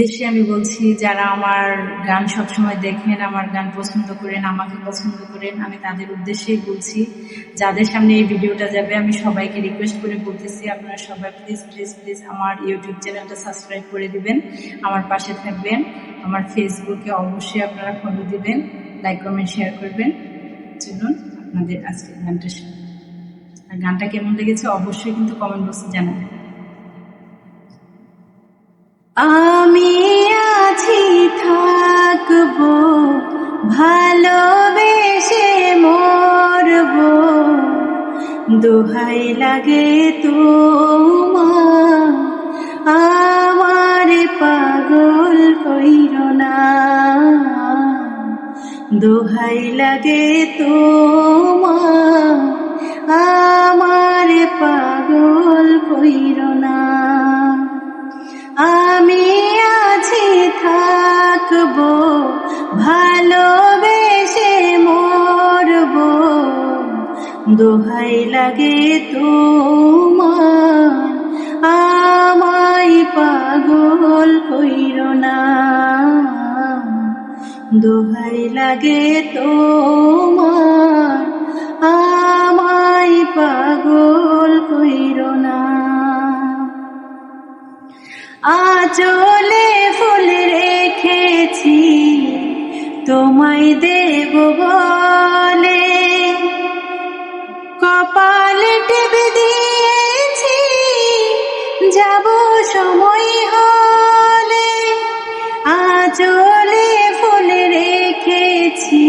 দেশে আমি বলছি, যারা আমার গান সবসময় দেখেন, আমার গান পছন্দ করেন, আমাকে পছন্দ করেন, আমি তাদের উদ্দেশ্যেই বলছি, যাদের সামনে এই ভিডিওটা যাবে, আমি সবাইকে রিকোয়েস্ট করে বলতেছি, আপনারা সবাই প্লিজ প্লিজ প্লিজ আমার ইউটিউব চ্যানেলটা সাবস্ক্রাইব করে দিবেন, আমার পাশে থাকবেন, আমার ফেসবুকে অবশ্যই আপনারা ফলো দিবেন লাইক কমেন্ট শেয়ার করবেন চলুন, আপনাদের আজকের গানটা। আর গানটা কেমন লেগেছে অবশ্যই কিন্তু কমেন্ট বক্সে জানাবেন আমি থাকব, ভালোবেসে মরবো। দোহাই লাগে তোমার, আমার পাগল কইর না। দোহাই লাগে তোমার, আমার পাগল কইর না। দোহাই লাগে তোমার, আমায় পাগল কইর না। দোহাই লাগে তোমার, আমায় পাগল কইর না। আচলে ফুল রেখেছি, তোমায় দেব বলে কপালে টেপে দিয়েছি। যাব সময় হলে আচলে ফুল রেখেছি।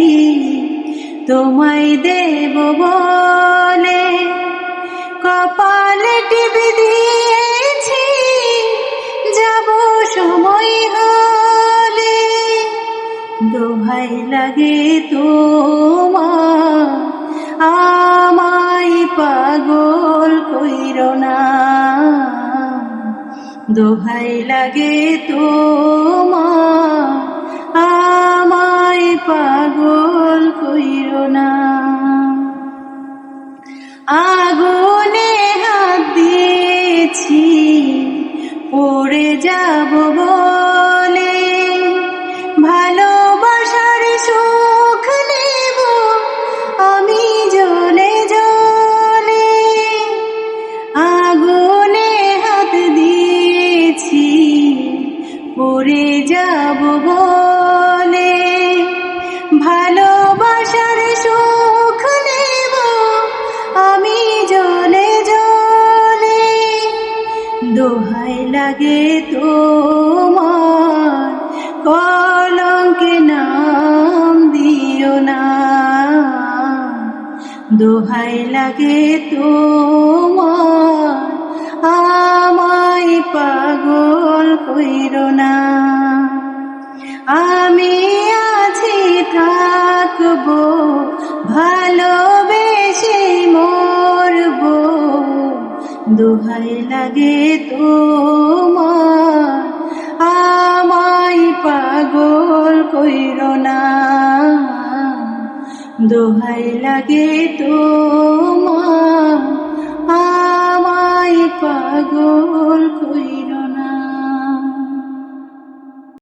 তোমায় দেব বলে কপালে টিপে দিয়েছি। যাব সময় হলে দোহাই লাগে তোমার পাগল কইর না। দোহাই লাগে তোমার, আমায় পাগল কইর না। আগুনে হাত দিয়েছি, পড়ে যাব পড়ে যাব বলে। ভালোবাসার সুখ নেব আমি জলে জলে। দোহাই লাগে তোমার, কলঙ্কে নাম দিও না। দোহাই লাগে তোমার, আমায় পাগল কইর না। আমি আছি থাকব, ভালোবেসে মরবো। দোহাই লাগে তোমার, আমায় পাগল কইর না। দোহাই লাগে তোমার, আমায় পাগল